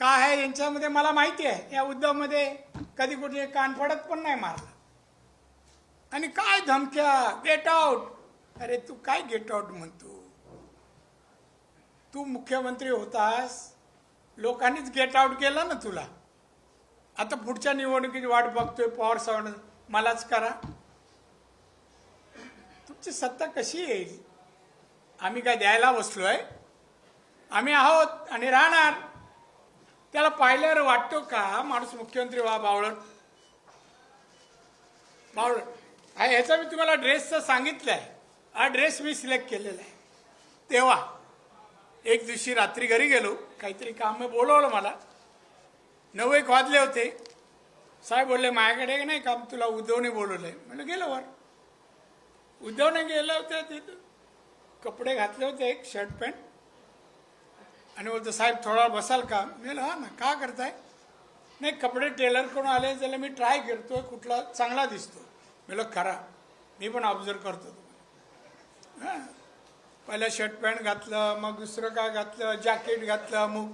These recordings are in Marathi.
काय आहे यांच्यामध्ये मला माहिती आहे. या उद्धवमध्ये कधी कुठे कानफडत पण नाही मारलं. आणि काय धमक्या? गेट आउट अरे तू काय गेट आउट म्हणतो? तू मुख्यमंत्री होतास. लोकांनीच गेट आउट केलं ना तुला. आता पुढच्या निवडणुकीची वाट बघतोय पॉवर सावंत मलाच करा. तुमची सत्ता कशी येईल? आम्ही काय द्यायला बसलोय? आम्ही आहोत आणि राहणार. त्याला पाहिल्यावर वाटतो का माणूस मुख्यमंत्री व्हा बावळट बावळट ह्याचा मी तुम्हाला ड्रेसचं सांगितलं आहे हा ड्रेस मी सिलेक्ट केलेला आहे. तेव्हा एक दिवशी रात्री घरी गेलो काहीतरी काम बोलवलं मला. नऊ एक वाजले होते. साहेब बोलले माझ्याकडे नाही काम तुला उद्धवने बोलवलंय? म्हणलं गेलो वर. उद्धवने गेलं होते तिथं. कपडे घातले होते एक शर्ट पॅन्ट आणि बोलतो साहेब थोडा बसाल का? मी हा ना का करताय? नाही कपडे टेलरकडून आले त्याला मी ट्राय करतोय कुठला चांगला दिसतो मी म्हणलं खरा मी पण ऑब्झर्व करतो हां. पहिलं शर्ट पॅन्ट घातलं मग दुसरं काय घातलं जॅकेट घातलं मग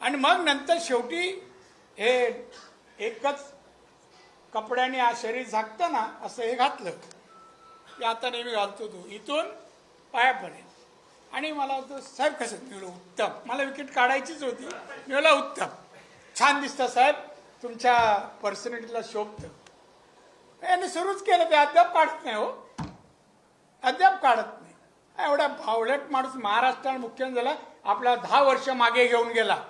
आणि मग नंतर शेवटी हे एकच कपड्याने आ शरीर झाकतं ना असं हे घातलं. की आता नेहमी घालतो तू. इथून पायापर्यंत. आणि मला होतं साहेब कसं मी उत्तम. मला विकेट काढायचीच होती. मिळला उत्तम. छान दिसतं साहेब तुमच्या पर्सनॅलिटीला शोभतं. याने सुरूच केलं. ते अद्याप काढत नाही हो. अद्याप काढत नाही. एवढा भावलट माणूस महाराष्ट्रात मुख्यमंत्री झाला. आपला दहा वर्ष मागे घेऊन गेला.